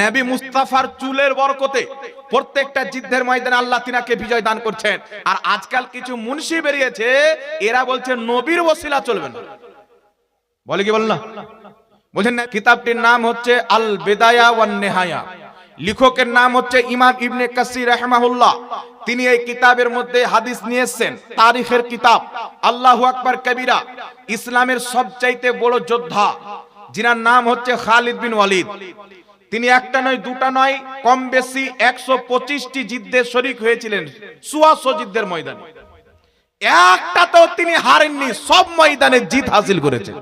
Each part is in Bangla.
নবী মুস্তাফার চুলের বরকতে প্রত্যেকটা যুদ্ধের ময়দানে আল্লাহ তিনাকে বিজয় দান করছেন। আর আজকাল কিছু মুন্সি বেরিয়েছে, এরা বলছে নবীর ওসিলা চলবে না। বলে কি বল না বলছেন, কিতাবটির নাম হচ্ছে আল বেদায়া ওয়ান নেহায়া লেখকের নাম হচ্ছে ইমাম ইবনে কাসির রাহমাহুল্লাহ। তিনি এই কিতাবের মধ্যে হাদিস নিয়ে এসেছেন, তারিখের কিতাব। আল্লাহু আকবার কবিরা, ইসলামের সবচাইতে বড় যোদ্ধা, যিনার নাম হচ্ছে খালিদ বিন ওয়ালিদ। তিনি একটা নয়, দুটা নয়, কম বেশি একশো পঁচিশটি যুদ্ধে শরিক হয়েছিলেন সুয়াশো যুদ্ধের ময়দানে। একটাতেও তিনি হারেননি, সব ময়দানে জিত হাসিল করেছেন।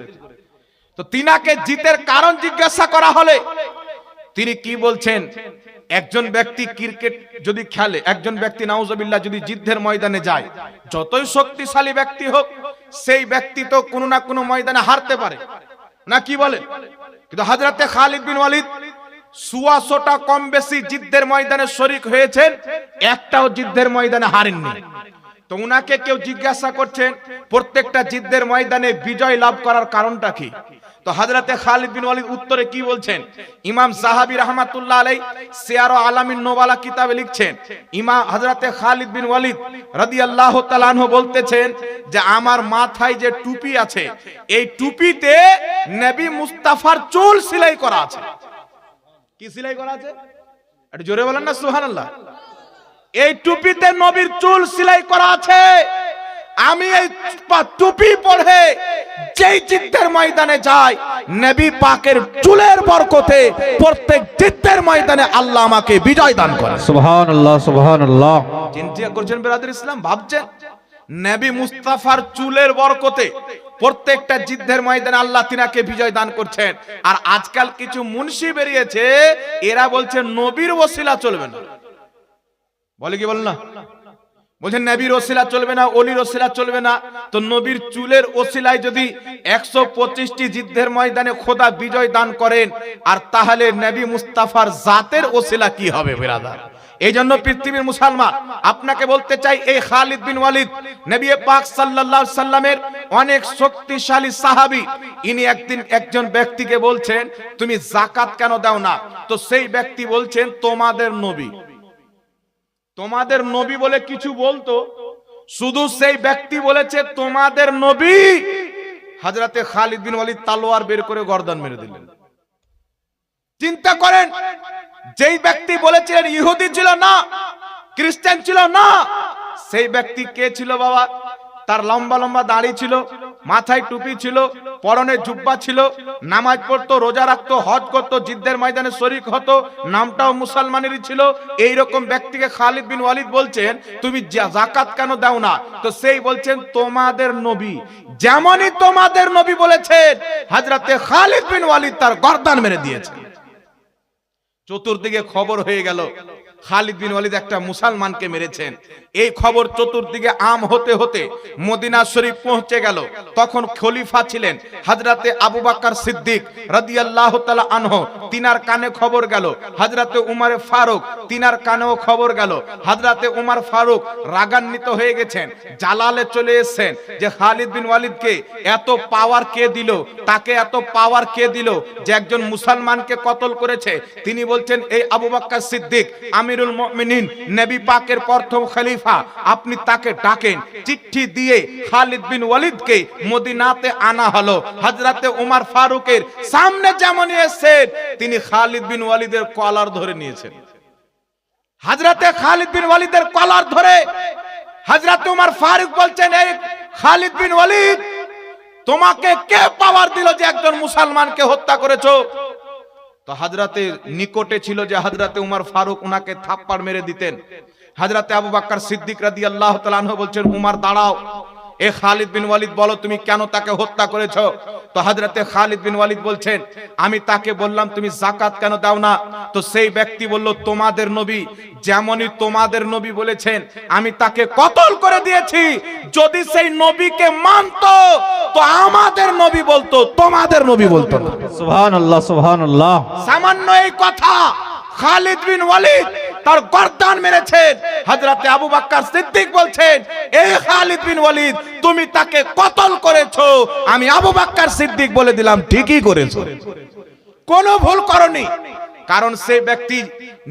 তো তিনাকে জিতের কারণ জিজ্ঞাসা করা হলে তিনি কি বলছেন? একজন ব্যক্তি ক্রিকেট যদি খেলে, একজন ব্যক্তি নাউজবিল্লাহ যদি যুদ্ধের ময়দানে যায়, যতই শক্তিশালী ব্যক্তি হোক, সেই ব্যক্তি তো কোনো না কোনো ময়দানে হারতে পারে। না কি বলে? কিন্তু হাজরাতে খালিদ বিন ওয়ালিদ সুয়াশোটা কম বেশি যুদ্ধের ময়দানে শরিক হয়েছেন, একটাও যুদ্ধের ময়দানে হারেননি। তো উনাকে কেউ জিজ্ঞাসা করছেন, প্রত্যেকটা যুদ্ধের ময়দানে বিজয় লাভ করার কারণটা কি? তো হাজরাতে খালিদ বিন ওয়ালিদ উত্তরে কি বলছেন? ইমাম সাহাবী রহমাতুল্লাহ আলাই সিয়ার আলামিন নোবালা কিতাবে লিখছেন ইমাম হাজরাতে খালিদ বিন ওয়ালিদ রাদিয়াল্লাহু তাআলা আনহু বলতেছেন যে আমার মাথায় যে টুপি আছে, এই টুপিতে নবী মুস্তাফার চুল সেলাই করা আছে। কি সেলাই করা আছে? একটু জোরে বলেন না সুবহানাল্লাহ। এই টুপিতে নবীর চুল সেলাই করা আছে। আমি এই টুপি পরে যেই যুদ্ধের ময়দানে যাই নবী পাকের চুলের বরকতে প্রত্যেক যুদ্ধের ময়দানে আল্লাহ আমাকে বিজয় দান করে সুবহান আল্লাহ সুবহান আল্লাহ চিন্তা করছেন বেরাদুল ইসলাম? ভাবছেন? নবী মুস্তাফার চুলের বরকতে প্রত্যেকটা যুদ্ধের ময়দানে আল্লাহ তিনাকে বিজয় দান করছেন। আর আজকাল কিছু মুন্সি বেরিয়েছে, এরা বলছে নবীর ওসিলা চলবে না। বলে কি বল না? বলছেন নবীর ওসিলা চলবে না, অলির ওসিলা চলবে না। তো নবীর চুলের ওসিলায় যদি একশো পঁচিশটি যুদ্ধের ময়দানে খোদা বিজয় দান করেন, আর তাহলে নবী মুস্তাফার জাতের ওসিলা কি হবে, বেরাদার? এই জন্য পৃথিবীর মুসলমান, আপনাকে বলতে চাই, এই খালিদ বিন ওয়ালিদ, নবী পাক সাল্লাল্লাহু সাল্লামের অনেক শক্তিশালী সাহাবী, ইনি একদিন একজন ব্যক্তিকে বলছেন, তুমি জাকাত কেন দাও না? তো সেই ব্যক্তি বলছেন, তোমাদের নবী। তোমাদের নবী বলে কিছু বলতো, শুধু সেই ব্যক্তি বলেছে, তোমাদের নবী। হাজরাতে খালিদ বিন ওয়ালিদ তালোয়ার বের করে গর্দান মেরে দিলেন। চিন্তা করেন যেই ব্যক্তি বলেছিলেন ইহুদি ছিল না, খ্রিস্টান ছিল না, সেই ব্যক্তি কে ছিল বাবা? তার লম্বা লম্বা দাড়ি ছিল, মাথায় টুপি ছিল, পরনে জুব্বা ছিল, নামাজ পড়তো, রোজা রাখতো, হজ করতো যুদ্ধের ময়দানে শরিক হতো, নামটাও মুসলমানেরই ছিল। এই রকম ব্যক্তিকে খালিদ বিন ওয়ালিদ বলছেন, তুমি জাকাত কেন দাও না? তো সেই বলছেন, তোমাদের নবী, যেমনই তোমাদের নবী বলেছেন হাজরাতে খালিদ বিন ওয়ালিদ তার গর্দান মেরে দিয়েছে চতুর্দিকে খবর হয়ে গেল। খালিদ বিন ওয়ালিদ একটা মুসলমানকে মেরেছেন। এই খবর চতুর্দিকে আম হতে হতে মদিনা শরীফ পৌঁছে গেল। তখন খলিফা ছিলেন হাজরাতে আবু বাক্কার সিদ্দিক রাদিয়াল্লাহু তাআলা আনহু। তিনার কানে খবর গেল। হাজরাতে উমারে ফারুক, তিনার কানেও খবর গেল। হাজরাতে উমার ফারুক রাগান্বিত হয়ে গেছেন, জালালে চলে এসেছেন যে খালিদ বিন ওয়ালিদকে এত পাওয়ার কে দিল? তাকে এত পাওয়ার কে দিল? যে একজন মুসলমানকে কতল করেছে? তিনি বলছেন, এই আবু বাক্কার সিদ্দিক আমিরুল মুমিনিন, নবী পাকের প্রথম খলিফা, আপনি তাকে ডাকেন, চিঠি দিয়ে খালিদ বিন ওয়ালিদকে মদিনাতে আনা হলো। হযরতে উমার ফারুকের সামনে যেমনই এসেছেন, তিনি খালিদ বিন ওয়ালিদের কলার ধরে নিয়েছেন। হযরতে খালিদ বিন ওয়ালিদের কলার ধরে হযরত উমার ফারুক বলছেন, এই খালিদ বিন ওয়ালিদ, তোমাকে কে পাওয়ার দিল যে একজন মুসলমানকে হত্যা করেছ? তো হাজরাতের নিকটে ছিল যে হাজরাতে উমার ফারুক উনাকে থাপ্পার মেরে দিতেন। হাজরাতে আবু বাক্কার সিদ্দিক রাদি আল্লাহ তালাহ বলছেন, উমার, দাঁড়াও। এ খালিদ বিন ওয়ালিদ বলো তুমি কেন তাকে হত্যা করেছ? তো হাজরাতে খালিদ বিন ওয়ালিদ বলছেন আমি তাকে বললাম তুমি জাকাত কেন দাও না? তো সেই ব্যক্তি বলল তোমাদের নবী যেমনই তোমাদের নবী বলেছেন আমি তাকে কতল করে দিয়েছি। যদি সেই নবীকে মানতো তো আমাদের নবী বলতো তোমাদের নবী বলতো না। সুবহান আল্লাহ সুবহান আল্লাহ সামান্য এই কথা খালিদ বিন ওয়ালিদ তার গর্দান মেরেছেন। হযরতে আবু বকর সিদ্দিক বলছেন এই খালিদ বিন ওয়ালিদ, তুমি তাকে কতল করেছ? আমি আবু বকর সিদ্দিক বলে দিলাম, ঠিকই করেছ। কোনো ভুল করনি। কারণ সেই ব্যক্তি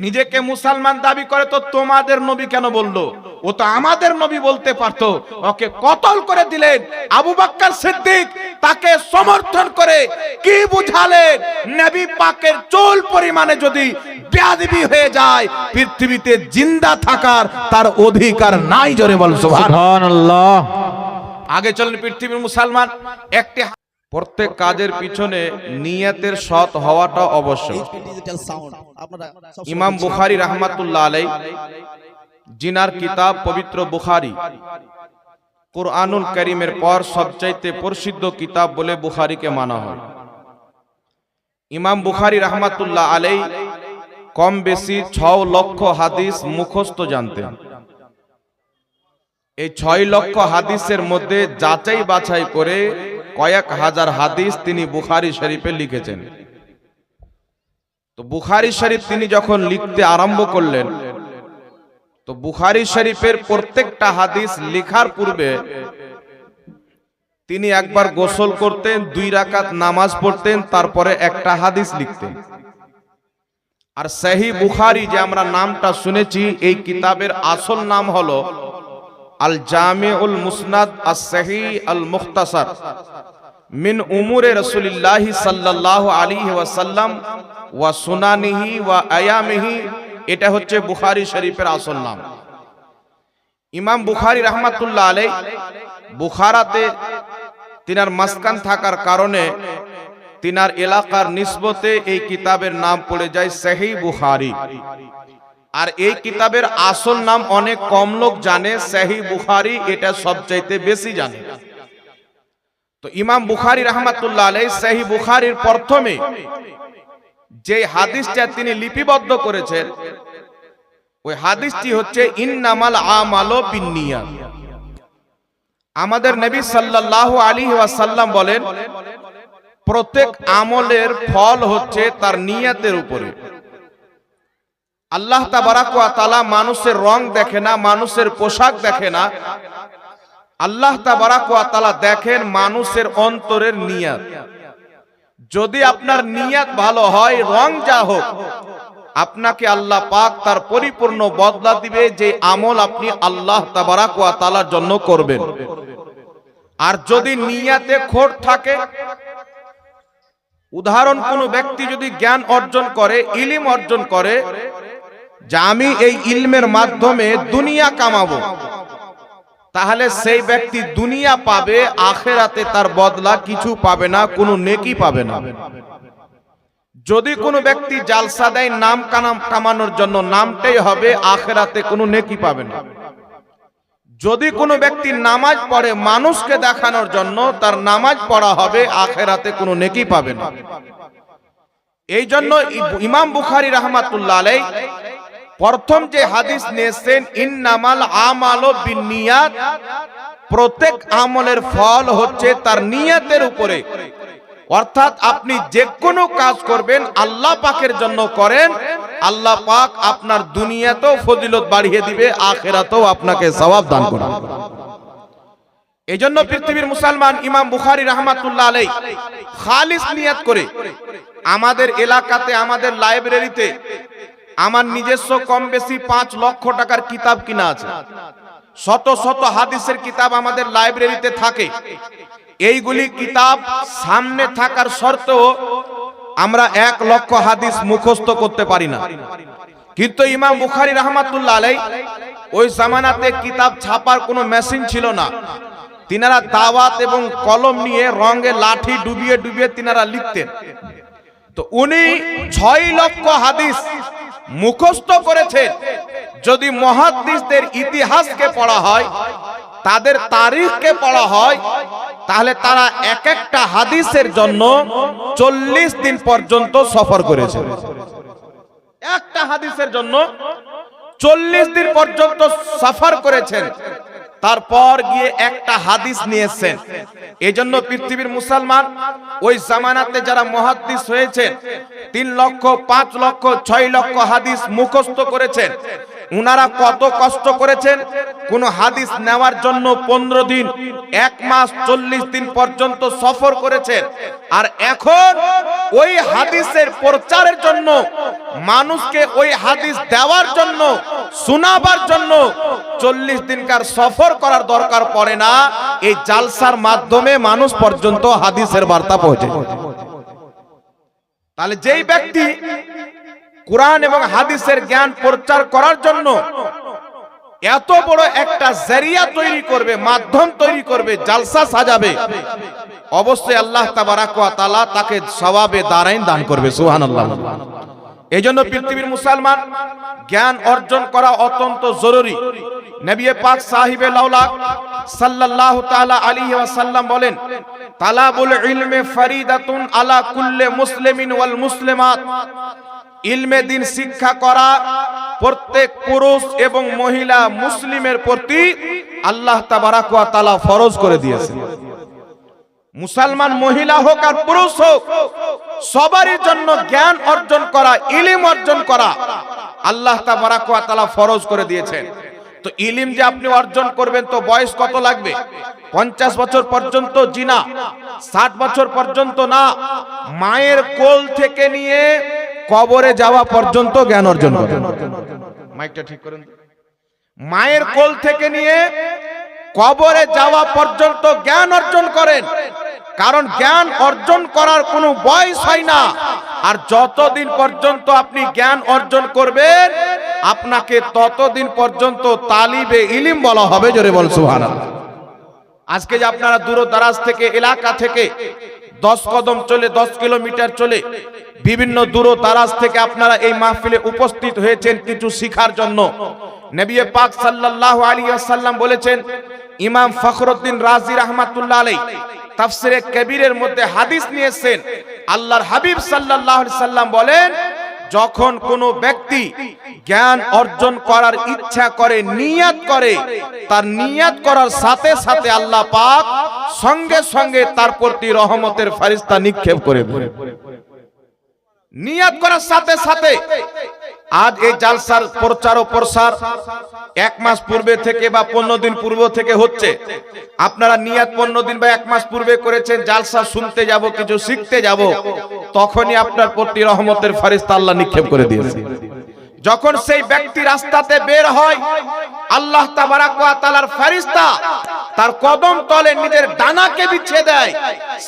নিজেকে মুসলমান দাবি করে তো তোমাদের নবী কেন বলল? ও তো আমাদের নবী বলতে পারতো। ওকে কতল করে দিলেন? আবু বাক্কার সিদ্দিক তাকে সমর্থন করে কি বুঝালেন? নবী পাকের চুল পরিমাণে যদি বেয়াদবি হয়ে যায় পৃথিবীতে জিন্দা থাকার তার অধিকার নাই জোরে বল সুবহান সুবহানাল্লাহ। আগে চলেন পৃথিবীর মুসলমান একটি প্রত্যেক কাজের পিছনে নিয়াতের সৎ হওয়াটা অবশ্যই ইমাম বুখারী রাহমাতুল্লাহ আলাই জিনার কিতাব পবিত্র বুখারি। কোরআনুল করিমের পর সবচাইতে প্রসিদ্ধ কিতাব বলে বুখারীকে মানা হয়। ইমাম বুখারী রাহমাতুল্লাহ আলাই কম বেশি ছ লক্ষ হাদিস মুখস্থ জানতেন। এই ছয় লক্ষ হাদিসের মধ্যে যাচাই বাছাই করে কয়েক হাজার হাদিস তিনি বুখারি শরীফে লিখেছেন। তো বুখারি শরীফ তিনি যখন লিখতে আরম্ভ করলেন, তো বুখারি শরীফের প্রত্যেকটা হাদিস লেখার পূর্বে তিনি একবার গোসল করতেন, দুই রাকাত নামাজ পড়তেন, তারপরে একটা হাদিস লিখতেন। আর সহি বুখারি যে আমরা নামটা শুনেছি, এই কিতাবের আসল নাম হলো আল জামে উল মুসনাদ আস সহি আল মুখতাসার মিন উমুরে রসুলিল্লাহ সাল্লাল্লাহু আলী ওয়াসাল্লাম ওয়া সুনানিহি ওয়া আয়ামিহি, এটা হচ্ছে বুখারী শরীফের আসল নাম। ইমাম বুখারী রাহমাতুল্লাহ আলাই বুখারাতে তিনার মাসকান থাকার কারণে তিনার এলাকার নিসবতে এই কিতাবের নাম পড়ে যায় সহি বুখারী। আর এই কিতাবের আসল নাম অনেক কম লোক জানে সহি বুখারি এটা সবচাইতে বেশি জানে। তো ইমাম বুখারী রহমাতুল্লাহ আলাই সহি বুখারীর প্রথমে যে হাদিসটা তিনি লিপিবদ্ধ করেছেন ওই হাদিসটি হচ্ছে ইন্নামাল আমালো বিন্নিয়াত। আমাদের নবী সাল্লাল্লাহু আলাইহি ওয়াসাল্লাম বলেন প্রত্যেক আমলের ফল হচ্ছে তার নিয়তের উপরে। আল্লাহ তাবারাক ওয়া মানুষের রং দেখে না, মানুষের পোশাক দেখে না। আল্লাহ তাবারাক ওয়া দেখেন মানুষের অন্তরের নিয়ত। যদি আপনার নিয়াত ভালো হয়, রং যা হোক, আপনাকে আল্লাহ পাক তার পরিপূর্ণ বদলা দিবে, যে আমল আপনি আল্লাহ তাবারাক ওয়া জন্য করবেন। আর যদি নিয়াতে খোট থাকে, উদাহরণ, কোন ব্যক্তি যদি জ্ঞান অর্জন করে, ইলিম অর্জন করে যে আমি এই ইলমের মাধ্যমে দুনিয়া কামাবো। তাহলে সেই ব্যক্তি দুনিয়া পাবে, আখেরাতে তার বদলা কিছু পাবে না, কোনো নেকি পাবে না। যদি কোনো ব্যক্তি জালসা দেয়, নাম কামানোর জন্য নামটাই হবে, আখেরাতে কোনো নেকি পাবে না। যদি কোনো ব্যক্তি নামাজ পড়ে, মানুষকে দেখানোর জন্য তার নামাজ পড়া হবে, আখেরাতে কোনো নেকি পাবে না। এই জন্য ইমাম বুখারি রহমাতুল্লাহ আলাই প্রথম যে হাদিস নিয়েছেন, ইন্নামাল আমালো বিনিয়াত প্রত্যেক আমলের ফল হচ্ছে তার নিয়াতের উপরে। অর্থাৎ আপনি যে কোনো কাজ করবেন, আল্লাহ পাকের জন্য করেন, আল্লাহ পাক আপনার দুনিয়াতেও ফজিলত বাড়িয়ে দিবে, আখেরাতেও আপনাকে সওয়াব দান করবে। এই জন্য পৃথিবীর মুসলমান ইমাম বুখারী রহমাতুল্লাহ আলাই খালিস নিয়াত করে, আমাদের এলাকাতে, আমাদের লাইব্রেরিতে আমার নিজস্ব কম বেশি পাঁচ লক্ষ টাকার কিতাব কিনা আছে। শত শত হাদিসের কিতাব আমাদের লাইব্রেরিতে থাকে। এইগুলি কিতাব সামনে থাকার সত্ত্বেও আমরা এক লক্ষ হাদিস মুখস্থ করতে পারি না। কিন্তু ইমাম বুখারী রহমাতুল্লাহ আলাই ওই জামানাতে কিতাব ছাপার কোনো মেশিন ছিল না। তিনারা দাওয়াত এবং কলম নিয়ে রঙে লাঠি ডুবিয়ে ডুবিয়ে তিনারা লিখতেন। তো উনি ছয় লক্ষ হাদিস মুখস্থ করেছেন। যদি মহাদিসদের ইতিহাসকে পড়া হয়, তাদের তারিখকে পড়া হয়, তাহলে তারা এক একটা হাদিসের জন্য চল্লিশ দিন পর্যন্ত সফর করেছে একটা হাদিসের জন্য চল্লিশ দিন পর্যন্ত সফর করেছেন। তারপর গিয়ে একটা হাদিস নিয়েছেন। এজন্য জন্য পৃথিবীর মুসলমান ওই জামানাতে যারা মহাদিস হয়েছেন, তিন লক্ষ, পাঁচ লক্ষ, ছয় লক্ষ হাদিস মুখস্থ করেছেন। উনারা কত কষ্ট করেছেন, কোন হাদিস নেওয়ার জন্য পনেরো দিন, এক মাস চল্লিশ দিন পর্যন্ত সফর করেছেন। আর এখন ওই হাদিসের প্রচারের জন্য, মানুষকে ওই হাদিস দেওয়ার জন্য, শোনাবার জন্য চল্লিশ দিনকার সফর করার দরকার পড়ে না, এই জালসার মাধ্যমে মানুষ পর্যন্ত হাদিসের বার্তা পৌঁছে। তাহলে যেই ব্যক্তি কোরআন এবং হাদিসের জ্ঞান প্রচার করার জন্য এত বড় একটা জারিয়া তৈরি করবে, মাধ্যম তৈরি করবে, জালসা সাজাবে। অবশ্যই আল্লাহ তাআলা তাকে সওয়াবে দারাইন দান করবে, সুবহানাল্লাহ। এই জন্য পৃথিবীর মুসলমান জ্ঞান অর্জন করা অত্যন্ত জরুরি। নবী পাক সাহিবে লাউলাক সাল্লাল্লাহু তাআলা আলাইহি ওয়াসাল্লাম বলেন, তালাবুল ইলমে ফরিদাতুন আলা কুল্লে মুসলিমিন ওয়াল মুসলিমাত। ইলমে দিন শিক্ষা করা প্রত্যেক পুরুষ এবং মহিলা মুসলিমের প্রতি আল্লাহ তাবারাক ওয়া তাআলা ফরজ করে দিয়েছেন। মুসলমান মহিলা হোক আর পুরুষ হোক, সবারই জন্য জ্ঞান অর্জন করা, ইলিম অর্জন করা আল্লাহ তাবারাক ওয়া তাআলা ফরজ করে দিয়েছেন। তো ইলিম যে আপনি অর্জন করবেন, তো বয়স কত লাগবে? পঞ্চাশ বছর পর্যন্ত জিনা, ষাট বছর পর্যন্ত না। মায়ের কোল থেকে নিয়ে কবরে যাওয়া পর্যন্ত জ্ঞান অর্জন মাইকটা ঠিক করেন মায়ের কোল থেকে নিয়ে কবরে যাওয়া পর্যন্ত জ্ঞান অর্জন করেন। কারণ জ্ঞান অর্জন করার কোনো বয়স হয় না। আর যতদিন পর্যন্ত আপনি জ্ঞান অর্জন করবেন, আপনাকে ততদিন পর্যন্ত তালিবে ইলিম বলা হবে, জোরে বল সুবহানাল্লাহ। আজকে যে আপনারা দূর দারাজ থেকে, এলাকা থেকে দশ কদম চলে, দশ কিলোমিটার চলে। বিভিন্ন দূর তারাজ থেকে আপনারা এই মাহফিলে উপস্থিত হয়েছেন কিছু শিখার জন্য। নবী পাক আলাইহি ওয়াসাল্লাম বলেছেন, ইমাম ফখরুদ্দিন রাজি রাহমাতুল্লাহ আলী তাফসিরে কবিরের মধ্যে হাদিস নিয়েছেন। আল্লাহর হাবিব আলাইহি সাল্লাম বলেন যখন কোনো ব্যক্তি জ্ঞান অর্জন করার ইচ্ছা করে, নিয়াত করে, তার নিয়াত করার সাথে সাথে আল্লাহ পাক সঙ্গে সঙ্গে তার প্রতি রহমতের ফারিস্তা নিক্ষেপ করে। নিয়াত করার সাথে সাথে আজ এই জালসার প্রচার ও প্রসার এক মাস পূর্বে থেকে বা পনেরো দিন পূর্ব থেকে হচ্ছে আপনারা নিয়াত পনেরো দিন বা এক মাস পূর্বে করেছেন, জালসা শুনতে যাব, কিছু শিখতে যাব তখনই আপনার প্রতি রহমতের ফারিস্তা আল্লাহ নিক্ষেপ করে দিয়েছে। যখন সেই ব্যক্তি রাস্তাতে বের হয়, আল্লাহ ওয়া তাআলার তার কদম তলে নিজের ডানাকে বিছিয়ে দেয়।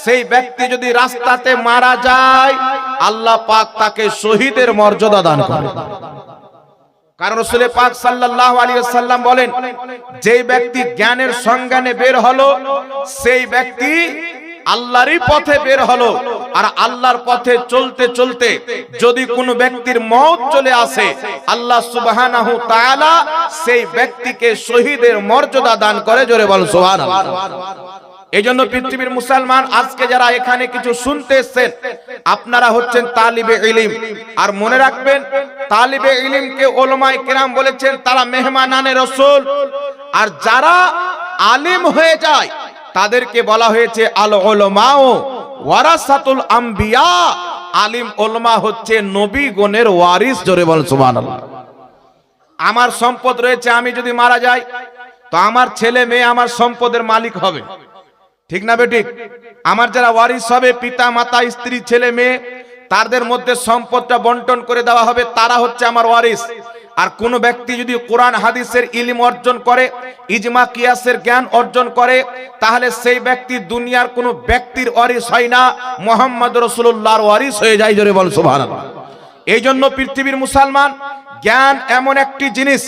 সেই ব্যক্তি যদি রাস্তাতে মারা যায়, আল্লাহ পাক তাকে শহীদের মর্যাদা দান করে। কারণ রসুল পাক সাল্লাল্লাহু আলাইহি ওয়াসাল্লাম বলেন, যেই ব্যক্তি জ্ঞানের সংজ্ঞানে বের হলো, সেই ব্যক্তি আল্লাহরই পথে বের হলো। আর আল্লাহর পথে চলতে চলতে যদি কোনো ব্যক্তির মত চলে আসে, আল্লাহ তাআলা সেই ব্যক্তিকে শহীদের মর্যাদা দান করে। জোরে বল এই জন্য পৃথিবীর মুসলমান আজকে যারা এখানে কিছু শুনতে এসছেন, আপনারা হচ্ছেন তালিবে ইলিম। আর মনে রাখবেন, তালিবে ইলিমকে ওলমাই কেরাম বলেছেন, তারা মেহমানানে রসুল। আর যারা আলিম হয়ে যায় তাদেরকে বলা হয়েছে আল ওলমাও ওয়ারাসাতুল আম্বিয়া। আলিম ওলমা হচ্ছে নবী গণের ওয়ারিস, জোরে বল সুবহানাল্লাহ। আমার সম্পদ রয়েছে, আমি যদি মারা যাই, তো আমার ছেলে মেয়ে আমার সম্পদের মালিক হবে। ঠিক না বেঠিক? আমার যারা ওয়ারিস হবে, পিতা, মাতা, স্ত্রী, ছেলে, মেয়ে, তাদের মধ্যে সম্পদটা বন্টন করে দেওয়া হবে, তারা হচ্ছে আমার ওয়ারিস। আর কোন ব্যক্তি যদি কোরআন, হাদিসের ইলিম অর্জন করে, ইজমা, কিয়াসের জ্ঞান অর্জন করে, তাহলে সেই ব্যক্তি দুনিয়ার কোন ব্যক্তির ওয়ারিস হয় না। মোহাম্মদ রসুল্লাহর ওয়ারিস হয়ে যায়, জোরে বল এই জন্য পৃথিবীর মুসলমান জ্ঞান এমন একটি জিনিস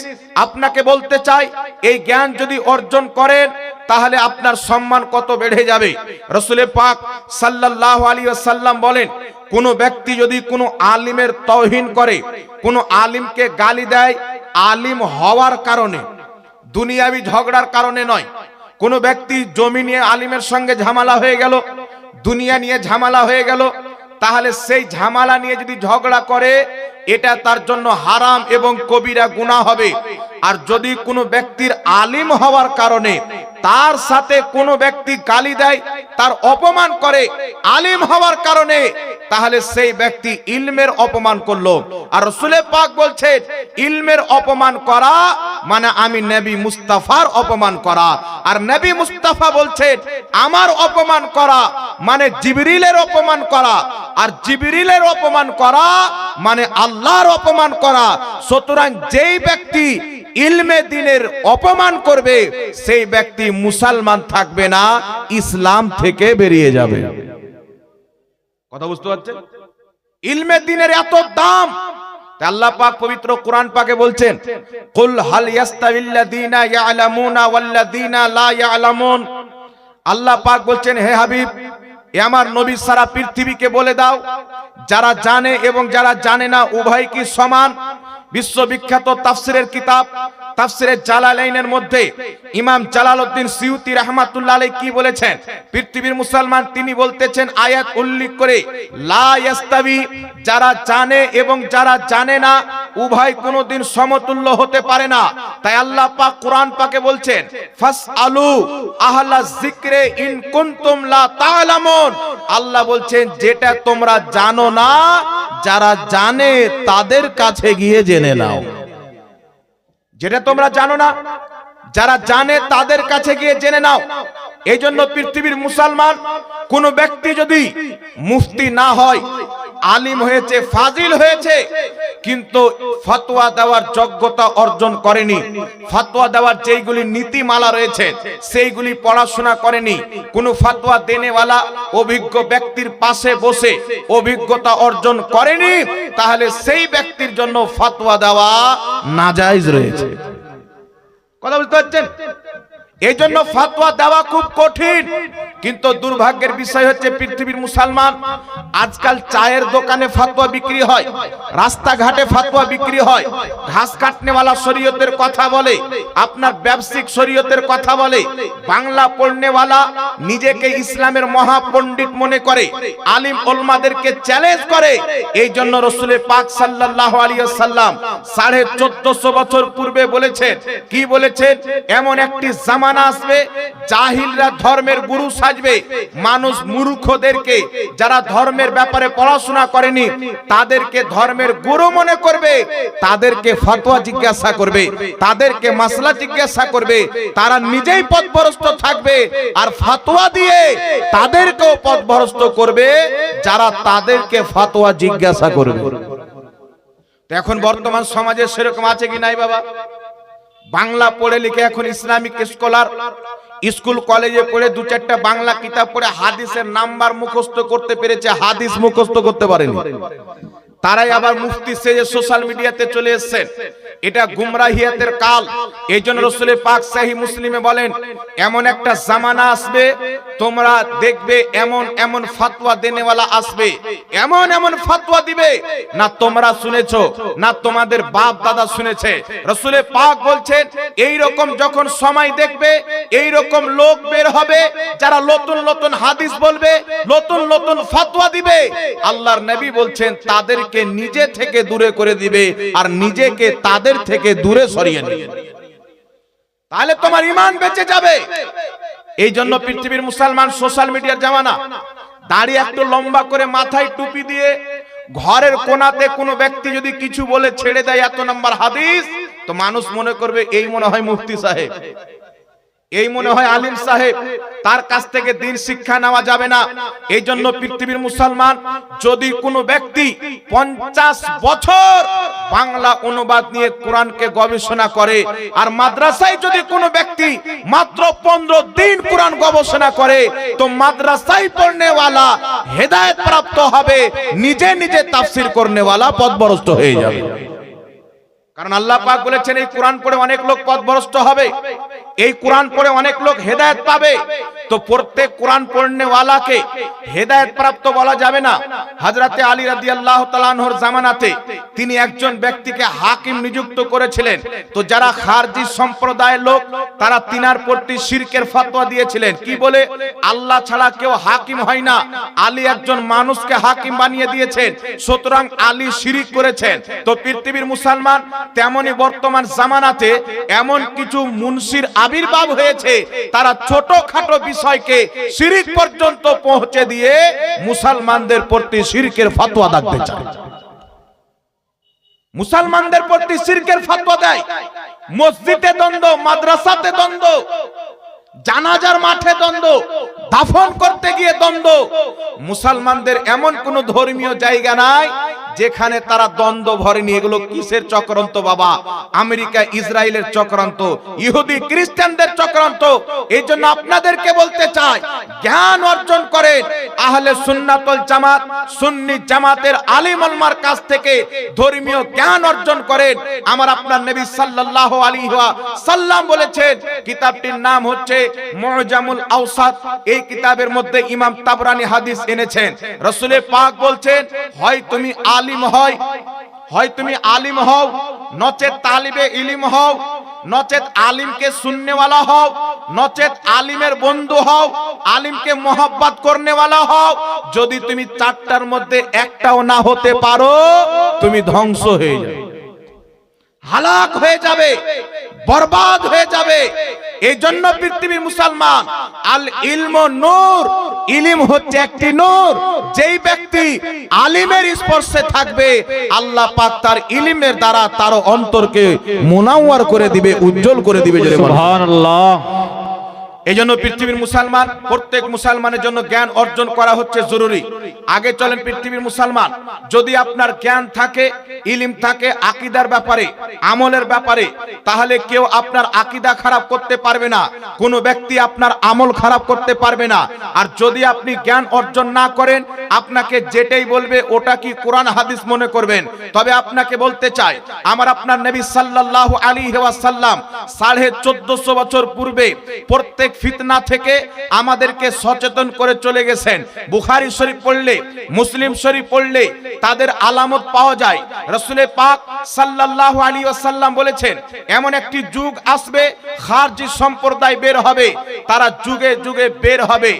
আপনাকে বলতে চাই, এই জ্ঞান যদি অর্জন করেন, তাহলে আপনার সম্মান কত বেড়ে যাবে? রসুলের পাক সাল্লাল্লাহু আলাইহি সাল্লাম বলেন, কোন ব্যক্তি যদি কোনো আলিমের তহিন করে, কোন আলিমকে গালি দেয়, আলিম হওয়ার কারণে, দুনিয়াবি ঝগড়ার কারণে নয়। কোন ব্যক্তি জমি নিয়ে আলিমের সঙ্গে ঝামেলা হয়ে গেল, দুনিয়া নিয়ে ঝামেলা হয়ে গেল, তাহলে সেই ঝামেলা নিয়ে যদি ঝগড়া করে এটা তার জন্য হারাম এবং কবিরা গুনাহ হবে। আর যদি কোনো ব্যক্তির আলিম হওয়ার কারণে তার সাথে কোনো ব্যক্তি গালি দেয়, তার অপমান করে, আলিম হওয়ার কারণে, তাহলে সেই ব্যক্তি ইলমের অপমান করল। আর রসুলে পাক বলছেন ইলমের অপমান করা মানে আমি নবী মুস্তাফার অপমান করা। আর নবী মুস্তাফা বলছেন আমার অপমান করা মানে জিবরিলের অপমান করা। আর জিবরিলের অপমান করা মানে আল্লাহর অপমান করা। সুতরাং যেই ব্যক্তি ইলমে দিনের অপমান করবে, সেই ব্যক্তি মুসলমান থাকবে না, ইসলাম থেকে বেরিয়ে যাবে। কথা বুঝতে পারছেন? ইলমে দিনের এত দাম। আল্লাহ পাক পবিত্র কোরআন পাকে বলছেন, কুল হাল ইয়াস্তাবিল্লাযীনা ইয়ালামুনা ওয়াল্লাযীনা লা ইয়ালামুন। আল্লাহ পাক বলছেন, হে হাবিব এ আমার নবী সারা পৃথিবীকে বলে দাও, যারা জানে এবং যারা জানে না, উভয় কি সমান? বিশ্ববিখ্যাত তাফসিরের কিতাব, তাফসিরের জালালাইনের মধ্যে ইমাম জালালউদ্দিন সিউতি রাহমাতুল্লাহ আলাইহি কি বলেছেন? পৃথিবীর মুসলমান তিনি বলতেছেন আয়াত উল্লেখ করে, লা ইয়াস্তাবি, যারা জানে এবং যারা জানে না, উভয় কোনোদিন সমতুল্য হতে পারে না। তাই আল্লাহ পাক কোরআন পাকে বলছেন, ফাসআলু আহলা যিকরে ইন কুনতুম লা তা'লামুন আল্লাহ বলছেন, যেটা তোমরা জানো না, যারা জানে তাদের কাছে গিয়ে জেনে নাও। যেটা তোমরা জানো না যারা জানে তাদের কাছে গিয়ে জেনে নাও। এই জন্য পৃথিবীর মুসলমান, কোন ব্যক্তি যদি মুফতি না হয়, আলিম হয়েছে, ফাজিল হয়েছে, কিন্তু ফতোয়া দেওয়ার যোগ্যতা অর্জন করেনি। ফতোয়া দেওয়ার যেইগুলি নীতিমালা রয়েছে, সেইগুলি পড়াশোনা করেনি। কোন ফতোয়া দেনেওয়ালা অভিজ্ঞ ব্যক্তির পাশে বসে অভিজ্ঞতা অর্জন করেনি, তাহলে সেই ব্যক্তির জন্য ফতোয়া দেওয়া নাজাইজ রয়েছে। কথা বুঝতে পারছেন? এই জন্য ফাতোয়া দেওয়া খুব কঠিন। কিন্তু দুর্ভাগ্যের বিষয় হচ্ছে পৃথিবীর মুসলমান আজকাল চায়ের দোকানে ফাতোয়া বিক্রি হয়, রাস্তাঘাটে ফাতোয়া বিক্রি হয়, ঘাস কাটনেওয়ালা শরীয়তের কথা বলে, আপনার ব্যবসায়িক শরীয়তের কথা বলে, বাংলা পড়নেওয়ালা নিজেকে ইসলামের মহাপণ্ডিত মনে করে, আলিম ওলমাদেরকে চ্যালেঞ্জ করে। এই জন্য রসুলের পাক সাল্লাল্লাহু আলাইহি সাল্লাম সাড়ে চোদ্দশো বছর পূর্বে বলেছেন, কি বলেছেন? এমন একটি জামানা আসবে, জাহিলরা ধর্মের গুরু সাজবে। মানুষ মূর্খদেরকে, যারা ধর্মের ব্যাপারে পড়াশোনা করেনি, তাদেরকে ধর্মের গুরু মনে করবে, তাদেরকে ফতোয়া জিজ্ঞাসা করবে, তাদেরকে মাসলা জিজ্ঞাসা করবে, তারা নিজেই পথভ্রষ্ট থাকবে আর ফতোয়া দিয়ে তাদেরকেও পথভ্রষ্ট করবে, যারা তাদেরকে ফতোয়া জিজ্ঞাসা করবে। এখন বর্তমান সমাজে সেরকম আছে কি নাই বাবা? বাংলা পড়ে লিখে এখন ইসলামিক স্কলার স্কুল, কলেজে পড়ে দু চারটা বাংলা কিতাব পড়ে হাদিসের নাম্বার মুখস্থ করতে পেরেছে, হাদিস মুখস্থ করতে পারেনি। তারাই আবার মুফতি সেজে সোশ্যাল মিডিয়াতে চলে এসেছেন। এটা গুমরাহিয়াতের কাল। এই জন্য রসুলের পাক সাহি মুসলিমে বলেন, এমন একটা জামানা আসবে, তোমরা দেখবে এমন এমন ফাতোয়া দেনেওয়ালা আসবে। এমন এমন ফাতোয়া দিবে, না তোমরা শুনেছো, না তোমাদের বাপ দাদা শুনেছে। রসুলে পাক বলছেন এই রকম যখন সময় দেখবে এই রকম লোক বের হবে, যারা নতুন নতুন হাদিস বলবে, নতুন নতুন ফাতোয়া দিবে। আল্লাহর নবী বলছেন তাদেরকে নিজে থেকে দূরে করে দিবে আর নিজেকে তাদের থেকে দূরে সরিয়ে নেবে। তাহলে তোমার ইমান বেঁচে যাবে। এই জন্য পৃথিবীর মুসলমান সোশ্যাল মিডিয়ার জামানা, দাড়ি একটু লম্বা করে মাথায় টুপি দিয়ে ঘরের কোনাতে কোনো ব্যক্তি যদি কিছু বলে ছেড়ে দেয় এত নাম্বার হাদিস, তো মানুষ মনে করবে এই মনে হয় মুফতি সাহেব। এই মনে হয় আলিম সাহেব, তার কাছ থেকে দিন শিক্ষা নেওয়া যাবে না। এই জন্য পৃথিবীর মুসলমান, যদি কোনো ব্যক্তি পঞ্চাশ বছর বাংলা অনুবাদ নিয়ে কোরআনকে গবেষণা করে, আর মাদ্রাসায় যদি কোনো ব্যক্তি মাত্র পনেরো দিন কোরআন গবেষণা করে, তো মাদ্রাসায় পড়নেওয়ালা হেদায়ত প্রাপ্ত হবে, নিজে নিজে তাফসির করনেওয়ালা পথভ্রষ্ট হয়ে যাবে। কারণ আল্লাহ পাক বলেছেন, এই কোরআন পড়ে অনেক লোক পথভ্রষ্ট হবে। এই কোরআন পড়ে অনেক লোক হেদায়েত পাবে। তো প্রত্যেক কোরআন পড়নেওয়ালাকে হেদায়েত প্রাপ্ত বলা যাবে না। হযরতে আলী রাদিয়াল্লাহু তাআলার জামানাতে তিনি একজন ব্যক্তিকে হাকিম নিযুক্ত করেছিলেন। তো যারা খারজি সম্প্রদায়ের লোক, তারা তিনার প্রতি শিরকের ফতোয়া দিয়েছিলেন। কি বলে? আল্লাহ ছাড়া কেউ হাকিম হয় না। আলী একজন মানুষকে হাকিম বানিয়ে দিয়েছেন। সুতরাং আলী শিরিক করেছেন। তো পৃথিবীর মুসলমান তেমনি বর্তমান জামানাতে এমন কিছু মুন্সির আবির্ভাব হয়েছে, তারা ছোটখাটো বিষয়কে শিরিক পর্যন্ত পৌঁছে দিয়ে মুসলমানদের প্রতি শিরকের ফতোয়া দাগতে চায়। মুসলমানদের প্রতি শিরকের ফতোয়া দেয়। মসজিদে দ্বন্দ্ব, মাদ্রাসাতে দ্বন্দ্ব জানাজার মাঠে দ্বন্দ্ব, দাফন করতে গিয়ে দ্বন্দ্ব। মুসলমানদের এমন কোন ধর্মীয় জায়গা নাই যেখানে তারা দ্বন্দ্ব ভরেনি। এগুলো কিসের চক্রান্ত বাবা? আমেরিকা, ইসরায়েলের চক্রান্ত, ইহুদি, খ্রিস্টানদের চক্রান্ত। এই জন্য আপনাদেরকে বলতে চাই, জ্ঞান অর্জন করেন আহলে সুন্নাতুল জামাত, সুন্নি জামাতের আলিম আলমার কাছ থেকে ধর্মীয় জ্ঞান অর্জন করেন। আমার আপনার নবী সাল্লাল্লাহু আলাইহি ওয়া সাল্লাম বলেছেন, কিতাবটির নাম হচ্ছে মুজামুল আওসাত, এই কিতাবের মধ্যে ইমাম তাবরানী হাদিস এনেছেন। রাসূলের পাক বলছেন, হয় তুমি আলিম হয় হয় তুমি আলিম হও, নচেত তালিবে ইলিম হও, নচেত আলিমকে শুননেওয়ালা হও, নচেত আলিমের বন্ধু হও, আলিমকে মোহাব্বত করনেওয়ালা হও, যদি তুমি চারটার মধ্যে একটাও না হতে পারো, তুমি ধ্বংস হয়ে যাবে। হালাক হয়ে যাবে, বরবাদ হয়ে যাবে। এই জন্য পৃথিবীর মুসলমান, আল ইলম নূর, ইলিম হচ্ছে একটি নূর। যেই ব্যক্তি আলিমের স্পর্শে থাকবে, আল্লাহ পাক তার ইলিমের দ্বারা তার অন্তরকে মুনাওয়ার করে দিবে, উজ্জ্বল করে দিবে সুবহানাল্লাহ। এই জন্য পৃথিবীর মুসলমান, প্রত্যেক মুসলমানের জন্য জ্ঞান অর্জন করা হচ্ছে জরুরি। আগে চলেন পৃথিবীর মুসলমান। যদি আপনার জ্ঞান থাকে, ইলিম থাকে, আকিদার ব্যাপারে, আমলের ব্যাপারে, তাহলে কেউ আপনার আকিদা খারাপ করতে পারবে না। কোনো ব্যক্তি আপনার আমল খারাপ করতে পারবে না। আর যদি আপনি জ্ঞান অর্জন না করেন, আপনাকে যেটাই বলবে, ওটা কি কোরআন, হাদিস মনে করবেন? তবে আপনাকে বলতে চাই, আমার আপনার নবী সাল্লাল্লাহু আলাইহি ওয়াসাল্লাম সাড়ে চোদ্দশো বছর পূর্বে প্রত্যেক ফিতনা থেকে আমাদেরকে সচেতন করে চলে গেছেন। বুখারি শরীফ পড়লে, মুসলিম শরীফ পড়লে তাদের আলামত পাওয়া যায়। রসুলের পাক সাল্লাল্লাহু আলাইহি ওয়াসাল্লাম বলেছেন, এমন একটি যুগ আসবে, খারজি সম্প্রদায় বের হবে, তারা যুগে যুগে বের হবে।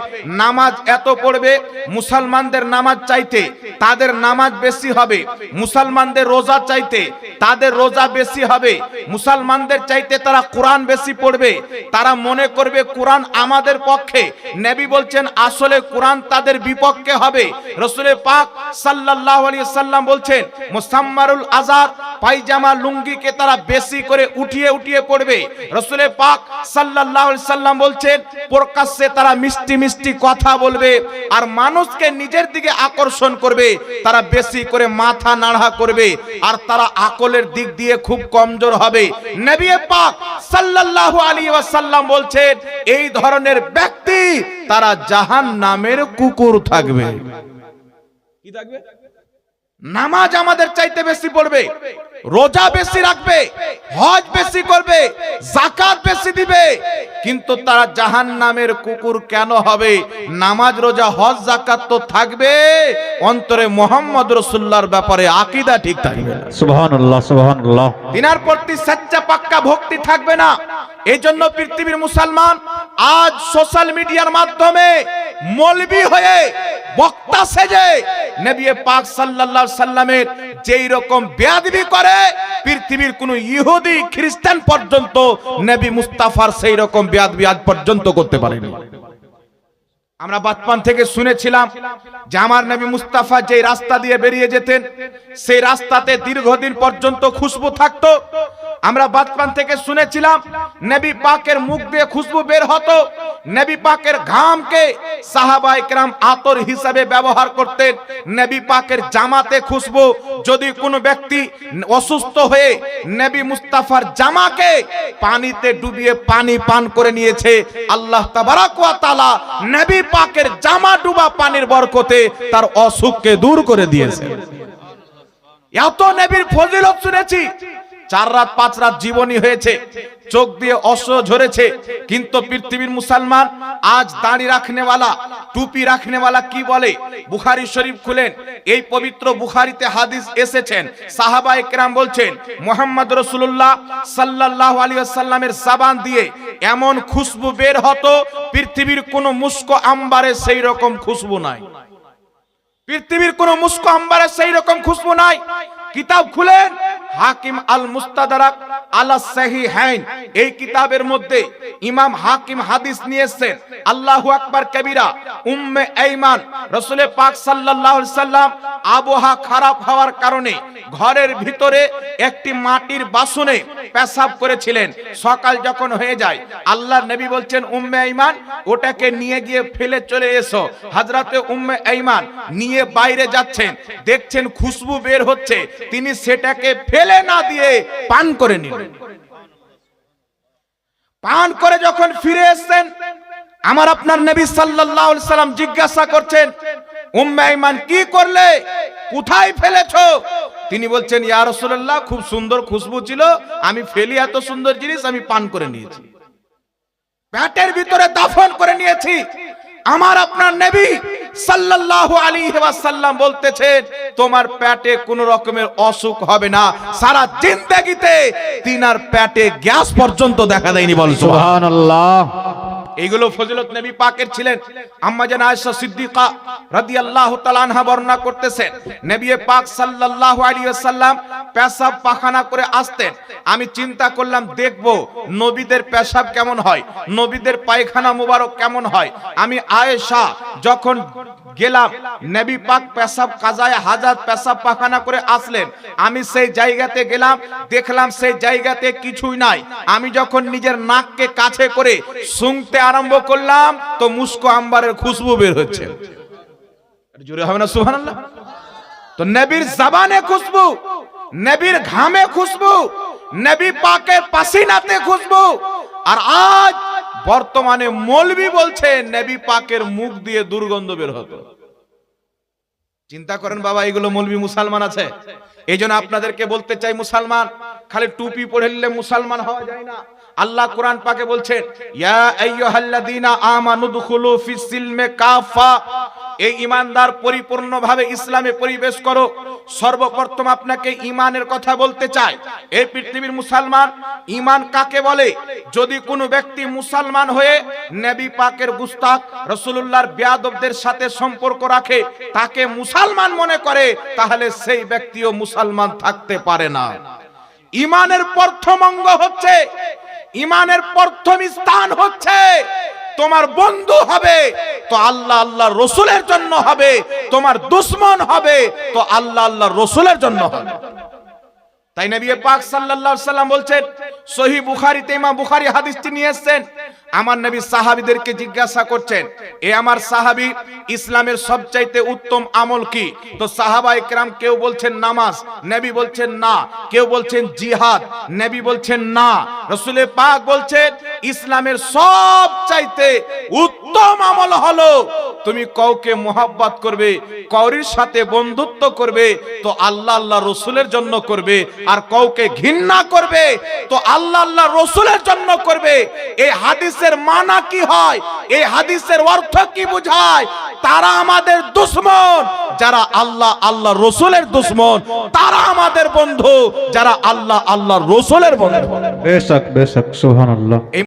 নামাজ এত পড়বে, মুসলমানদের নামাজ চাইতে তাদের নামাজ বেশি হবে, মুসলমানদের রোজা চাইতে তাদের রোজা বেশি হবে। মুসলমানদের চাইতে তারা কোরআন বেশি পড়বে। তারা মনে করবে কোরআন আমাদের পক্ষে। নবী বলছেন, আসলে কোরআন তাদের বিপক্ষে হবে। রসুলের পাক আলাইহি সাল্লাম বলছেন, মুসাম্মারুল আজাদ পায়জামা লুঙ্গিকে তারা বেশি করে উঠিয়ে উঠিয়ে পড়বে। রসুলের পাক আলাইহি সাল্লাম বলছেন, প্রকাশ্যে তারা মিষ্টি মিষ্টি কথা বলবে আর মানুষকে নিজের দিকে আকর্ষণ করবে। তারা বেশি করে মাথা নাড়া করবে আর তারা আকলের দিক দিয়ে খুব কমজোর হবে। নবী পাক সাল্লাল্লাহু আলাইহি ওয়াসাল্লাম বলছেন এই ধরনের ব্যক্তি তারা জাহান্নামের কুকুর থাকবে। কি থাকবে? নামাজ আমাদের চাইতে বেশি পড়বে। রোজা বেশি রাখবে হজ বেশি করবে জাকাত বেশি দিবে। কিন্তু তারা জাহান নামের কুকুর কেন হবে? নামাজ রোজা হজ জাকাত তো থাকবে। অন্তরে মোহাম্মদ রসুল্লাহর ব্যাপারে আকিদা ঠিক থাকবে না। সুবহানাল্লাহ সুবহানাল্লাহ। তিনার প্রতি সচ্চা পাক্কা ভক্তি থাকবে না। এই জন্য পৃথিবীর মুসলমান আজ সোশ্যাল মিডিয়ার মাধ্যমে মলবি হয়ে বক্তা সেজে নবী পাক সাল্লাল্লাহু সাল্লামের যেই রকম বেয়াদবি করে পৃথিবীর কোন ইহুদি খ্রিস্টান পর্যন্ত নবী মুস্তাফার সেই রকম বিয়াদ বিয়াদ পর্যন্ত করতে পারেনি। আমরা বাতপান থেকে শুনেছিলাম যে আমার নবী মুস্তাফা যে রাস্তা দিয়ে বেরিয়ে যেতেন, সেই রাস্তাতে দীর্ঘদিন পর্যন্ত খুশবু থাকতো। আমরা বাচপান থেকে শুনেছিলাম, নবী পাকের মুখ দিয়ে খুশবু বের হতো। নবী পাকের ঘামকে সাহাবা একরাম আতর হিসাবে ব্যবহার করতেন। নবী পাকের জামাতে খুশবু, যদি কোনো ব্যক্তি অসুস্থ হয়ে নবী মুস্তাফার জামাকে পানিতে ডুবিয়ে পানি পান করে নিয়েছে, আল্লাহ তাআলা নবী পাকের জামা ডুবা পানির বরকতে তার অসুখকে দূর করে দিয়েছে। এত নবীর ফজিলত শুনেছি। চার রাত, পাঁচ রাত জীবনী হয়েছে, চোখ দিয়ে অশ্র ঝরেছে, কিন্তু পৃথিবীর মুসলমান আজ দাড়ি রাখনেওয়ালা, টুপি রাখনেওয়ালা কি বলে? বুখারি শরীফ খুলেন, এই পবিত্র বুখারিতে হাদিস এসেছেন, সাহাবা একরাম বলছেন, মোহাম্মদ রসুল্লাহ সাল্লাল্লাহু আলাইহি ওয়াসাল্লামের সাবান দিয়ে এমন খুশবু বের হতো, পৃথিবীর কোনো মুস্কো আম্বারে সেই রকম খুশবু নাই। পৃথিবীর কোন মুস্কো আম্বারে সেই রকম খুশবু নাই। কিতাব খুলেন, হাকিম আল মুস্তাদারাক আলা সাহিহাইন এই কিতাবের মধ্যে ইমাম হাকিম হাদিস নিয়ে এসেছেন আল্লাহু আকবার কবিরা, উম্মে আইমান, রাসূলের পাক সাল্লাল্লাহু আলাইহি সাল্লাম আবহাওয়া খারাপ হওয়ার কারণে ঘরের ভিতরে একটি মাটির বাসনে পেশাব করেছিলেন। সকাল যখন হয়ে যায়, আল্লাহর নবী বলছেন, উম্মে আইমান, ওটাকে নিয়ে গিয়ে ফেলে চলে এসো। হাজরাতে উম্মে আইমান নিয়ে বাইরে যাচ্ছেন। দেখছেন খুশবু বের হচ্ছে। তিনি সেটাকে ফেলে না দিয়ে পান করে নিলেন। পান করে যখন ফিরে এসেছেন, আমার আপনার নবী সাল্লাল্লাহু আলাইহি সাল্লাম জিজ্ঞাসা করছেন, উম্মে আইমান কি করলে? কোথায় ফেলেছো? তিনি বলছেন, ইয়া রাসূলুল্লাহ, খুব সুন্দর খুশবু ছিল। আমি ফেলি এত সুন্দর জিনিস, আমি পান করে নিয়েছি। পেটের ভিতরে দাফন করে নিয়েছি। আমার আপনার নবী সাল্লাল্লাহু আলাইহি ওয়াসাল্লাম বলতেছেন, তোমার পেটে কোনো রকমের অসুখ হবে না। সারা জিন্দেগিতে তিনার পেটে গ্যাস পর্যন্ত দেখা দেয়নি বল সুবহানাল্লাহ। এইগুলো ফজিলত নবী পাকের ছিলেন। আম্মা জান আয়েশা সিদ্দিকা রাদিয়াল্লাহু তাআলা আনহা বর্ণনা করতেছেন, নবী পাক সাল্লাল্লাহু আলাইহি ওয়াসাল্লাম পেশাব পাখানা করে আসতেন। আমি চিন্তা করলাম, দেখব নবীদের পেশাব কেমন হয়, নবীদের পায়খানা মুবারক কেমন হয়। আমি আয়েশা যখন গেলাম, নবী পাক পেশাব কাজায় হাজার পেশাব পাখানা করে আসলেন। আমি সেই জায়গাতে গেলাম, দেখলাম সেই জায়গাতে কিছুই নাই। আমি যখন নিজের নাককে কাছে করে শুনতে আরম্ভ করলাম, তো মুস্কো আম্বারের খুশবু বের হচ্ছে। জোরে হবে না, সুবহানাল্লাহ? তো নবীর জবানে খুশবু, নবীর ঘামে খুশবু, নবী পাকের পাসিনাতে খুশবু। আর আজ বর্তমানে মৌলবি বলছে, নবী পাকের মুখ দিয়ে দুর্গন্ধ বের হতো। চিন্তা করেন বাবা, এগুলো মৌলবি মুসলমান আছে? এই আপনাদেরকে বলতে চাই, মুসলমান, খালি টুপি পরে নিলে মুসলমান হওয়া যায় না। আল্লাহ কোরআন পাকে বলছেন ইয়া আইয়ুহাল্লাযীনা আমানু দুখুলু ফিস সিলমে কাফা এই ইমানদার পরিপূর্ণভাবে ইসলামে পরিবেশ করো। সর্বপ্রথম আপনাকে ইমানের কথা বলতে চাই। এই পৃথিবীর মুসলমান ইমান কাকে বলে? যদি কোনো ব্যক্তি মুসলমান হয়ে নবী পাকের গুস্তাক রসুল্লাহর বিয়াদবদের সাথে সম্পর্ক রাখে, তাকে মুসলমান মনে করে, তাহলে সেই ব্যক্তিও মুসলমান থাকতে পারে না। ইমানের প্রথম অঙ্গ হচ্ছে ইমানের প্রথম স্থান হচ্ছে তোমার বন্ধু হবে, তো আল্লাহ আল্লাহ রসুলের জন্য হবে, তোমার দুশ্মন হবে, তো আল্লাহ আল্লাহ রসুলের জন্য হবে। তাই নবী পাক সাল্লাল্লাহু আলাইহি সাল্লাম বলছেন সহি বুখারীতে ইমাম বুখারী হাদিসটি নিয়ে এসেছেন আমার নবী সাহাবিদেরকে জিজ্ঞাসা করছেন, এ আমার সাহাবি, ইসলামের সবচাইতে উত্তম আমল কি? তো সাহাবা একরাম কেউ বলছেন, নামাজ। নবী বলছেন, না। কেউ বলছেন, জিহাদ। নবী বলছেন, না। রসুলের পাক বলছেন, ইসলামের সবচাইতে উত্তম আমল হলো। তুমি কাউকে মোহাব্বত করবে, কাউরির সাথে বন্ধুত্ব করবে, তো আল্লাহ আল্লাহ রসুলের জন্য করবে। আর কাউকে ঘৃণা করবে, তো আল্লাহ আল্লাহ রসুলের জন্য করবে। এই হাদিসের মানা কি হয়? এই হাদিসের অর্থ কি বোঝায়? তারা আমাদের দুশ্মন। যারা আল্লাহ আল্লাহ রসুলের দুশ্মন, তারা আমাদের বন্ধু। যারা আল্লাহ আল্লাহ রসুলের বন্ধু। বেশক বেশক, সুবহানাল্লাহ।